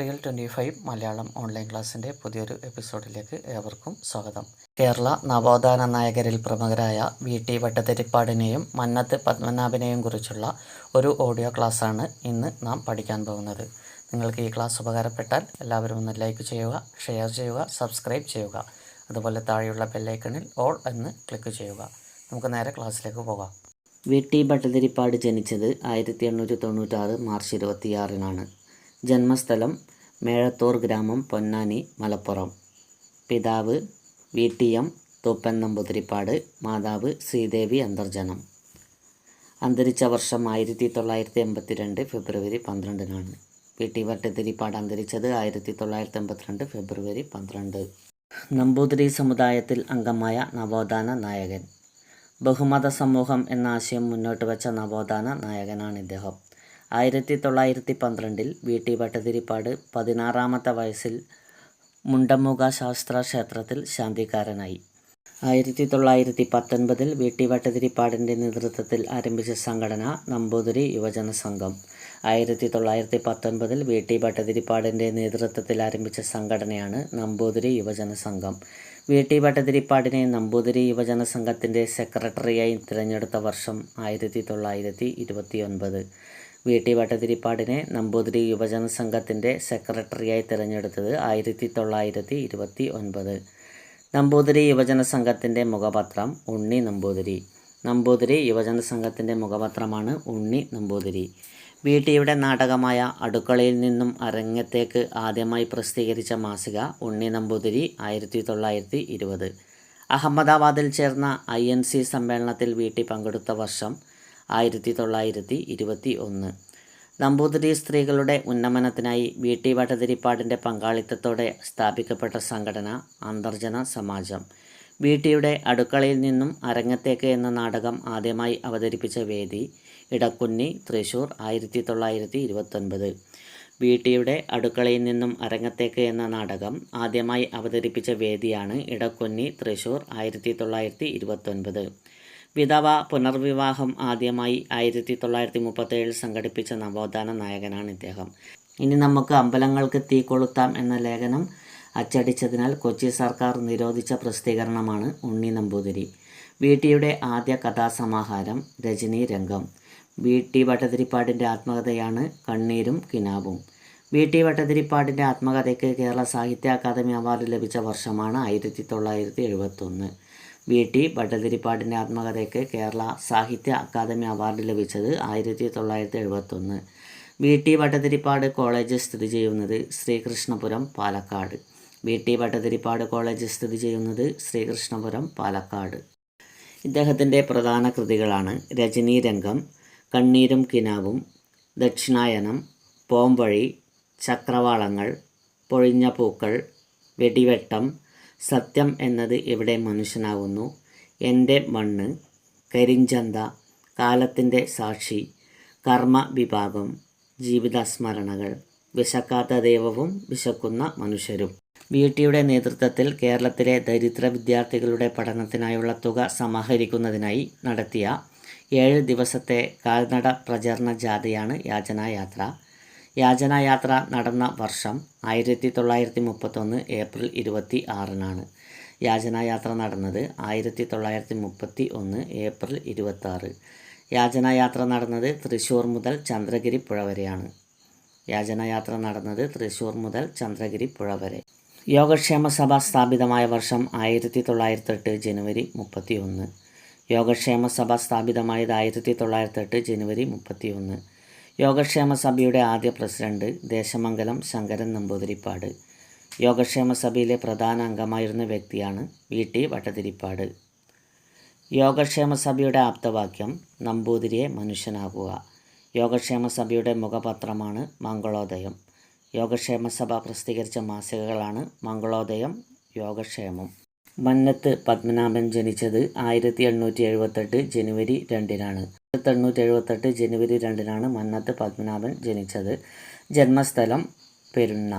Real twenty five Malayalam online ക്ലാസ്സിന്റെ പുതിയൊരു എപ്പിസോഡിലേക്ക് ഏവർക്കും സ്വാഗതം. കേരള നവോത്ഥാന നായകരിൽ പ്രമുഖരായ വി ടി ഭട്ടതിരിപ്പാടിനെയും മന്നത്ത് പത്മനാഭനെയും കുറിച്ചുള്ള ഒരു ഓഡിയോ ക്ലാസ്സാണ് ഇന്ന് നാം പഠിക്കാൻ പോകുന്നത്. നിങ്ങൾക്ക് ഈ ക്ലാസ് ഉപകാരപ്പെട്ടാൽ എല്ലാവരും ഒന്ന് ലൈക്ക് ചെയ്യുക ഷെയർ ചെയ്യുക സബ്സ്ക്രൈബ് ചെയ്യുക. അതുപോലെ താഴെയുള്ള ബെല്ലൈക്കണിൽ ഓൾ എന്ന് ക്ലിക്ക് ചെയ്യുക. നമുക്ക് നേരെ ക്ലാസ്സിലേക്ക് പോകാം. വി ടി ഭട്ടതിരിപ്പാട് ജനിച്ചത് ആയിരത്തി എണ്ണൂറ്റി തൊണ്ണൂറ്റാറ് മാർച്ച് ഇരുപത്തിയാറിനാണ്. ജന്മസ്ഥലം മേഴത്തൂർ ഗ്രാമം പൊന്നാനി മലപ്പുറം. പിതാവ് V. T. M. Thooppan Namboothiripad മാതാവ് ശ്രീദേവി അന്തർജനം. അന്തരിച്ച വർഷം ആയിരത്തി തൊള്ളായിരത്തി എൺപത്തിരണ്ട് ഫെബ്രുവരി പന്ത്രണ്ടിനാണ്. വി. ടി. വട്ടത്തിരിപ്പാട് അന്തരിച്ചത് ആയിരത്തി തൊള്ളായിരത്തി എൺപത്തിരണ്ട് ഫെബ്രുവരി പന്ത്രണ്ട്. നമ്പൂതിരി സമുദായത്തിൽ അംഗമായ നവോത്ഥാന നായകൻ. ബഹുമത സമൂഹം എന്ന ആശയം മുന്നോട്ട് വെച്ച നവോത്ഥാന നായകനാണ് ഇദ്ദേഹം. ആയിരത്തി തൊള്ളായിരത്തി പന്ത്രണ്ടിൽ വി ടി ഭട്ടതിരിപ്പാട് പതിനാറാമത്തെ വയസ്സിൽ മുണ്ടമുഖ ശാസ്ത്ര ക്ഷേത്രത്തിൽ ശാന്തിക്കാരനായി. ആയിരത്തി തൊള്ളായിരത്തി പത്തൊൻപതിൽ വി ടി ഭട്ടതിരിപ്പാടിന്റെ നേതൃത്വത്തിൽ ആരംഭിച്ച സംഘടന നമ്പൂതിരി യുവജന സംഘം. ആയിരത്തി തൊള്ളായിരത്തി പത്തൊൻപതിൽ വി ടി ഭട്ടതിരിപ്പാടിന്റെ നേതൃത്വത്തിൽ ആരംഭിച്ച സംഘടനയാണ് നമ്പൂതിരി യുവജന സംഘം. വി ടി ഭട്ടതിരിപ്പാടിനെ നമ്പൂതിരി യുവജന സംഘത്തിന്റെ സെക്രട്ടറിയായി തിരഞ്ഞെടുത്ത വർഷം ആയിരത്തി തൊള്ളായിരത്തി ഇരുപത്തി ഒൻപത് വി ടി ഭട്ടതിരിപ്പാടിനെ നമ്പൂതിരി യുവജന സംഘത്തിന്റെ സെക്രട്ടറിയായി തിരഞ്ഞെടുത്തത് ആയിരത്തി തൊള്ളായിരത്തി ഇരുപത്തി ഒൻപത്. നമ്പൂതിരി യുവജന സംഘത്തിന്റെ മുഖപത്രം ഉണ്ണി നമ്പൂതിരി. നമ്പൂതിരി യുവജന സംഘത്തിന്റെ മുഖപത്രമാണ് ഉണ്ണി നമ്പൂതിരി. വി ടിയുടെ നാടകമായ അടുക്കളയിൽ നിന്നും അരങ്ങത്തേക്ക് ആദ്യമായി പ്രസിദ്ധീകരിച്ച മാസിക ഉണ്ണി നമ്പൂതിരി ആയിരത്തി തൊള്ളായിരത്തി ഇരുപത്. അഹമ്മദാബാദിൽ ചേർന്ന ഐ എൻ സി സമ്മേളനത്തിൽ വി ടി പങ്കെടുത്ത വർഷം ആയിരത്തി തൊള്ളായിരത്തി ഇരുപത്തി ഒന്ന് നമ്പൂതിരി സ്ത്രീകളുടെ ഉന്നമനത്തിനായി വി ടി വടതിരിപ്പാടിന്റെ പങ്കാളിത്തത്തോടെ സ്ഥാപിക്കപ്പെട്ട സംഘടന അന്തർജന സമാജം. വി ടിയുടെ അടുക്കളയിൽ നിന്നും അരങ്ങത്തേക്ക് എന്ന നാടകം ആദ്യമായി അവതരിപ്പിച്ച വേദി ഇടക്കുന്നി തൃശൂർ ആയിരത്തി തൊള്ളായിരത്തി ഇരുപത്തൊൻപത് വി ടിയുടെ അടുക്കളയിൽ നിന്നും അരങ്ങത്തേക്ക് എന്ന നാടകം ആദ്യമായി അവതരിപ്പിച്ച വേദിയാണ് ഇടക്കുന്നി തൃശൂർ ആയിരത്തി തൊള്ളായിരത്തി ഇരുപത്തൊൻപത് വിധവ പുനർവിവാഹം ആദ്യമായി ആയിരത്തി തൊള്ളായിരത്തി മുപ്പത്തേഴിൽ സംഘടിപ്പിച്ച നവോത്ഥാന നായകനാണ് ഇദ്ദേഹം. ഇനി നമുക്ക് അമ്പലങ്ങൾക്ക് തീ കൊളുത്താം എന്ന ലേഖനം അച്ചടിച്ചതിനാൽ കൊച്ചി സർക്കാർ നിരോധിച്ച പ്രസിദ്ധീകരണമാണ് ഉണ്ണി നമ്പൂതിരി. വീട്ടിയുടെ ടിയുടെ ആദ്യ കഥാസമാഹാരം രജനി രംഗം. വി ടി ഭട്ടതിരിപ്പാടിന്റെ ആത്മകഥയാണ് കണ്ണീരും കിനാവും. വി ടി ഭട്ടതിരിപ്പാടിന്റെ ആത്മകഥയ്ക്ക് കേരള സാഹിത്യ അക്കാദമി അവാർഡ് ലഭിച്ച വർഷമാണ് ആയിരത്തി തൊള്ളായിരത്തി എഴുപത്തൊന്ന് വി. ടി. ഭട്ടതിരിപ്പാടിന്റെ ആത്മകഥയ്ക്ക് കേരള സാഹിത്യ അക്കാദമി അവാർഡ് ലഭിച്ചത് ആയിരത്തി തൊള്ളായിരത്തി എഴുപത്തൊന്ന് വി. ടി. ഭട്ടതിരിപ്പാട് കോളേജ് സ്ഥിതി ചെയ്യുന്നത് Sreekrishnapuram Palakkad. V. T. Bhattathiripad college സ്ഥിതി ചെയ്യുന്നത് ശ്രീകൃഷ്ണപുരം പാലക്കാട്. ഇദ്ദേഹത്തിന്റെ പ്രധാന കൃതികളാണ് രജനീ രംഗം കണ്ണീരും കിനാവും ദക്ഷിണായനം പോംവഴി ചക്രവാളങ്ങൾ പൊഴിഞ്ഞ പൂക്കൾ വെടിവെട്ടം സത്യം എന്നത് ഇവിടെ മനുഷ്യനാകുന്നു എന്റെ മണ്ണ് കരിഞ്ചന്ത കാലത്തിന്റെ സാക്ഷി കർമ്മ വിഭാഗം ജീവിതസ്മരണകൾ വിശക്കാത്ത ദൈവവും വിശക്കുന്ന മനുഷ്യരും. വി ടിയുടെ നേതൃത്വത്തിൽ കേരളത്തിലെ ദരിദ്ര വിദ്യാർത്ഥികളുടെ പഠനത്തിനായുള്ള തുക സമാഹരിക്കുന്നതിനായി നടത്തിയ ഏഴ് ദിവസത്തെ കാൽനട പ്രചരണ ജാഥയാണ് യാചനായാത്ര. യാചനായാത്ര നടന്ന വർഷം ആയിരത്തി തൊള്ളായിരത്തി മുപ്പത്തൊന്ന് ഏപ്രിൽ ഇരുപത്തി ആറിനാണ് യാചനായാത്ര നടന്നത് ആയിരത്തി തൊള്ളായിരത്തി മുപ്പത്തി ഒന്ന് ഏപ്രിൽ ഇരുപത്തി ആറ് യാചനായാത്ര നടന്നത് തൃശ്ശൂർ മുതൽ ചന്ദ്രഗിരി പുഴ വരെയാണ്. യാചനായാത്ര നടന്നത് തൃശ്ശൂർ മുതൽ ചന്ദ്രഗിരി പുഴ വരെ. യോഗക്ഷേമ സഭ സ്ഥാപിതമായ വർഷം ആയിരത്തി തൊള്ളായിരത്തെട്ട് ജനുവരി മുപ്പത്തി ഒന്ന് യോഗക്ഷേമ സഭ സ്ഥാപിതമായത് ആയിരത്തി തൊള്ളായിരത്തെട്ട് ജനുവരി മുപ്പത്തി ഒന്ന് യോഗക്ഷേമ സഭയുടെ ആദ്യ പ്രസിഡന്റ് ദേശമംഗലം ശങ്കരൻ നമ്പൂതിരിപ്പാട്. യോഗക്ഷേമ സഭയിലെ പ്രധാന അംഗമായിരുന്ന വ്യക്തിയാണ് വി. ടി. വട്ടതിരിപ്പാട്. യോഗക്ഷേമ സഭയുടെ ആപ്തവാക്യം നമ്പൂതിരിയെ മനുഷ്യനാകുക യോഗക്ഷേമ സഭയുടെ മുഖപത്രമാണ് മംഗളോദയം. യോഗക്ഷേമ സഭ പ്രസിദ്ധീകരിച്ച മാസികകളാണ് മംഗളോദയം യോഗക്ഷേമം. മന്നത്ത് പത്മനാഭൻ ജനിച്ചത് ആയിരത്തി എണ്ണൂറ്റി എഴുപത്തെട്ട് ജനുവരി രണ്ടിനാണ്. ആയിരത്തി എണ്ണൂറ്റി എഴുപത്തെട്ട് ജനുവരി രണ്ടിനാണ് മന്നത്ത് പത്മനാഭൻ ജനിച്ചത്. ജന്മസ്ഥലം പെരുന്ന.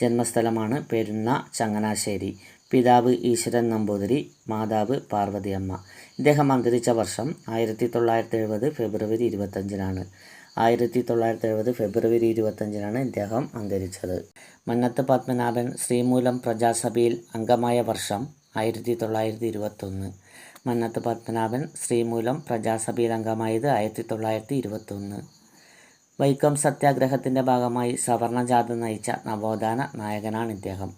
ജന്മസ്ഥലമാണ് പെരുന്ന ചങ്ങനാശ്ശേരി. പിതാവ് ഈശ്വരൻ നമ്പൂതിരി മാതാവ് പാർവതിയമ്മ. ഇദ്ദേഹം അന്തരിച്ച വർഷം ആയിരത്തി തൊള്ളായിരത്തി എഴുപത് ഫെബ്രുവരി ഇരുപത്തഞ്ചിനാണ് ആയിരത്തി തൊള്ളായിരത്തി എഴുപത് ഫെബ്രുവരി ഇരുപത്തഞ്ചിനാണ് ഇദ്ദേഹം അന്തരിച്ചത്. മന്നത്ത് പത്മനാഭൻ ശ്രീമൂലം പ്രജാസഭയിൽ അംഗമായ വർഷം ആയിരത്തി തൊള്ളായിരത്തി ഇരുപത്തൊന്ന് മന്നത്ത് പത്മനാഭൻ ശ്രീമൂലം പ്രജാസഭയിൽ അംഗമായത് ആയിരത്തി തൊള്ളായിരത്തി ഇരുപത്തൊന്ന് വൈക്കം സത്യാഗ്രഹത്തിന്റെ ഭാഗമായി സവർണജാഥ നയിച്ച നവോത്ഥാന നായകനാണ് ഇദ്ദേഹം.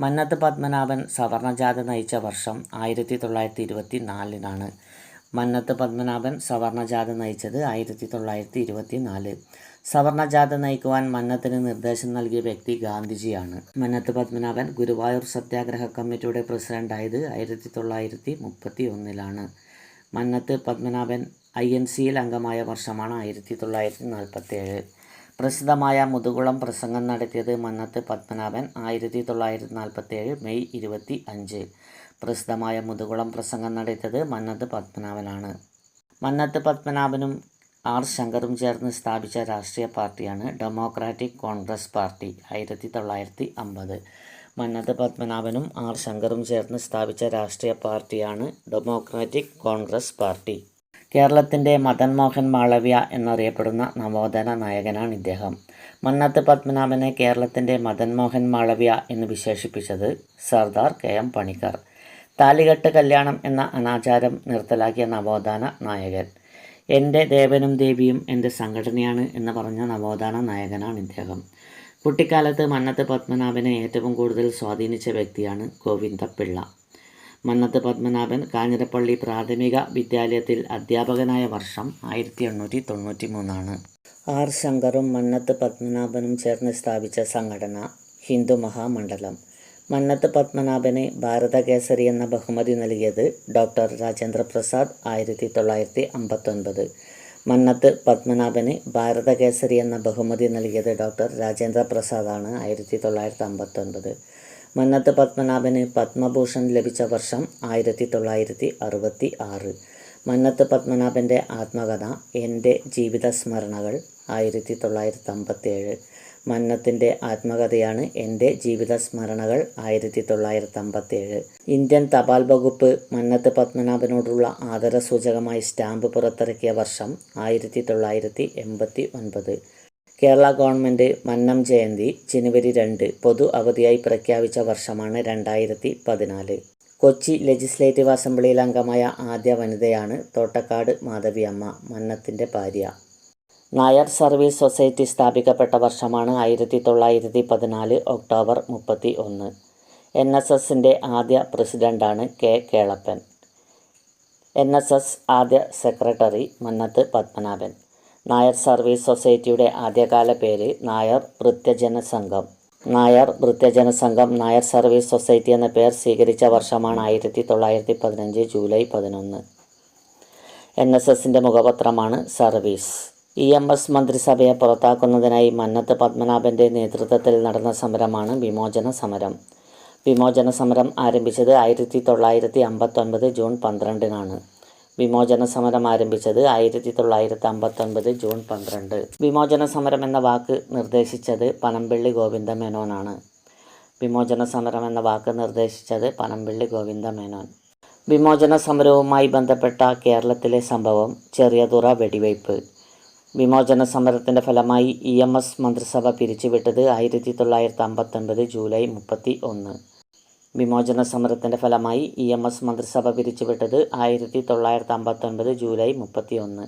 മന്നത്ത് പത്മനാഭൻ സവർണജാഥ നയിച്ച വർഷം ആയിരത്തി തൊള്ളായിരത്തി ഇരുപത്തി നാലിനാണ് മന്നത്ത് പത്മനാഭൻ സവർണജാഥ നയിച്ചത് ആയിരത്തി തൊള്ളായിരത്തി ഇരുപത്തി നാല് സവർണജാഥ നയിക്കുവാൻ മന്നത്തിന് നിർദ്ദേശം നൽകിയ വ്യക്തി ഗാന്ധിജിയാണ്. മന്നത്ത് പത്മനാഭൻ ഗുരുവായൂർ സത്യാഗ്രഹ കമ്മിറ്റിയുടെ പ്രസിഡന്റായത് ആയിരത്തി തൊള്ളായിരത്തി മുപ്പത്തി ഒന്നിലാണ് മന്നത്ത് പത്മനാഭൻ ഐ എൻ സിയിൽ അംഗമായ വർഷമാണ് ആയിരത്തി തൊള്ളായിരത്തി നാൽപ്പത്തി ഏഴ് പ്രസിദ്ധമായ മുതുകുളം പ്രസംഗം നടത്തിയത് മന്നത്ത് പത്മനാഭൻ ആയിരത്തി തൊള്ളായിരത്തി നാൽപ്പത്തി ഏഴ് മെയ് ഇരുപത്തി അഞ്ച് പ്രസിദ്ധമായ മുതുകുളം പ്രസംഗം നടത്തിയത് മന്നത്ത് പത്മനാഭനാണ്. മന്നത്ത് പത്മനാഭനും ആർ ശങ്കറും ചേർന്ന് സ്ഥാപിച്ച രാഷ്ട്രീയ പാർട്ടിയാണ് ഡെമോക്രാറ്റിക് കോൺഗ്രസ് പാർട്ടി ആയിരത്തി തൊള്ളായിരത്തി അമ്പത്. മന്നത്ത് പത്മനാഭനും ആർ ശങ്കറും ചേർന്ന് സ്ഥാപിച്ച രാഷ്ട്രീയ പാർട്ടിയാണ് ഡെമോക്രാറ്റിക് കോൺഗ്രസ് പാർട്ടി. കേരളത്തിന്റെ മദൻ മോഹൻ മാളവ്യ എന്നറിയപ്പെടുന്ന നവോത്ഥാന നായകനാണ് ഇദ്ദേഹം. മന്നത്ത് പത്മനാഭനെ കേരളത്തിന്റെ മദൻ മോഹൻ മാളവ്യ എന്ന് വിശേഷിപ്പിച്ചത് സർദാർ കെ എം പണിക്കർ. താലികെട്ട് കല്യാണം എന്ന അനാചാരം നിർത്തലാക്കിയ നവോത്ഥാന നായകൻ. എന്റെ ദേവനും ദേവിയും എന്റെ സംഘടനയാണ് എന്ന് പറഞ്ഞ നവോത്ഥാന നായകനാണ് ഇദ്ദേഹം. കുട്ടിക്കാലത്ത് മന്നത്ത് പത്മനാഭനെ ഏറ്റവും കൂടുതൽ സ്വാധീനിച്ച വ്യക്തിയാണ് ഗോവിന്ദപിള്ള. മന്നത്ത് പത്മനാഭൻ കാഞ്ഞിരപ്പള്ളി പ്രാഥമിക വിദ്യാലയത്തിൽ അധ്യാപകനായ വർഷം ആയിരത്തി എണ്ണൂറ്റി തൊണ്ണൂറ്റി മൂന്നാണ് ആർ ശങ്കറും മന്നത്ത് പത്മനാഭനും ചേർന്ന് സ്ഥാപിച്ച സംഘടന ഹിന്ദു മഹാമണ്ഡലം. മന്നത്ത് പത്മനാഭന് ഭാരതകേസരി എന്ന ബഹുമതി നൽകിയത് ഡോക്ടർ രാജേന്ദ്ര പ്രസാദ് ആയിരത്തി തൊള്ളായിരത്തി അമ്പത്തൊൻപത് മന്നത്ത് പത്മനാഭന് ഭാരതകേസരി എന്ന ബഹുമതി നൽകിയത് ഡോക്ടർ രാജേന്ദ്ര പ്രസാദാണ് ആയിരത്തി തൊള്ളായിരത്തി അമ്പത്തൊൻപത് മന്നത്ത് പത്മനാഭന് പത്മഭൂഷൺ ലഭിച്ച വർഷം ആയിരത്തി തൊള്ളായിരത്തി അറുപത്തി ആറ് മന്നത്ത് പത്മനാഭന്റെ ആത്മകഥ എന്റെ ജീവിത സ്മരണകൾ ആയിരത്തി തൊള്ളായിരത്തി അമ്പത്തേഴ് മന്നത്തിന്റെ ആത്മകഥയാണ് എന്റെ ജീവിത സ്മരണകൾ ആയിരത്തി തൊള്ളായിരത്തി അമ്പത്തേഴ് ഇന്ത്യൻ തപാൽ വകുപ്പ് മന്നത്ത് പത്മനാഭനോടുള്ള ആദരസൂചകമായി സ്റ്റാമ്പ് പുറത്തിറക്കിയ വർഷം ആയിരത്തി തൊള്ളായിരത്തി എൺപത്തി ഒൻപത്. കേരള ഗവൺമെന്റ് മന്നം ജയന്തി ജനുവരി രണ്ട് പൊതു അവധിയായി പ്രഖ്യാപിച്ച വർഷമാണ് രണ്ടായിരത്തി പതിനാല്. കൊച്ചി ലെജിസ്ലേറ്റീവ് അസംബ്ലിയിൽ അംഗമായ ആദ്യ വനിതയാണ് തോട്ടക്കാട് മാധവിയമ്മ മന്നത്തിന്റെ ഭാര്യ. നായർ സർവീസ് സൊസൈറ്റി സ്ഥാപിക്കപ്പെട്ട വർഷമാണ് ആയിരത്തി തൊള്ളായിരത്തി പതിനാല് ഒക്ടോബർ മുപ്പത്തി ഒന്ന് എൻ എസ് എസിന്റെ ആദ്യ പ്രസിഡന്റാണ് K Kelappan. N S S ആദ്യ സെക്രട്ടറി മന്നത്ത് പത്മനാഭൻ. നായർ സർവീസ് സൊസൈറ്റിയുടെ ആദ്യകാല പേര് നായർ വൃത്യജന സംഘം. നായർ വൃത്യജന സംഘം നായർ സർവീസ് സൊസൈറ്റി എന്ന പേർ സ്വീകരിച്ച വർഷമാണ് ആയിരത്തി തൊള്ളായിരത്തി പതിനഞ്ച് ജൂലൈ പതിനൊന്ന്. എൻ എസ് എസിന്റെ മുഖപത്രമാണ് സർവീസ്. ഇ എം എസ് മന്ത്രിസഭയെ പുറത്താക്കുന്നതിനായി മന്നത്ത് പത്മനാഭന്റെ നേതൃത്വത്തിൽ നടന്ന സമരമാണ് വിമോചന സമരം. വിമോചന സമരം ആരംഭിച്ചത് ആയിരത്തി തൊള്ളായിരത്തി അമ്പത്തൊൻപത് ജൂൺ പന്ത്രണ്ടിനാണ്. വിമോചന സമരം ആരംഭിച്ചത് ആയിരത്തി തൊള്ളായിരത്തി അമ്പത്തൊൻപത് ജൂൺ പന്ത്രണ്ട്. വിമോചന സമരം എന്ന വാക്ക് നിർദ്ദേശിച്ചത് പനമ്പിള്ളി ഗോവിന്ദ മേനോനാണ്. വിമോചന സമരം എന്ന വാക്ക് നിർദ്ദേശിച്ചത് പനമ്പിള്ളി ഗോവിന്ദ മേനോൻ. വിമോചന സമരവുമായി ബന്ധപ്പെട്ട കേരളത്തിലെ സംഭവം ചെറിയതുറ വെടിവയ്പ്. വിമോചന സമരത്തിന്റെ ഫലമായി ഇ എം എസ് മന്ത്രിസഭ പിരിച്ചുവിട്ടത് ആയിരത്തി തൊള്ളായിരത്തി അമ്പത്തൊൻപത് ജൂലൈ മുപ്പത്തി ഒന്ന് വിമോചന സമരത്തിന്റെ ഫലമായി ഇ എം എസ് മന്ത്രിസഭ പിരിച്ചുവിട്ടത് ആയിരത്തി തൊള്ളായിരത്തി അമ്പത്തൊൻപത് ജൂലൈ മുപ്പത്തി ഒന്ന്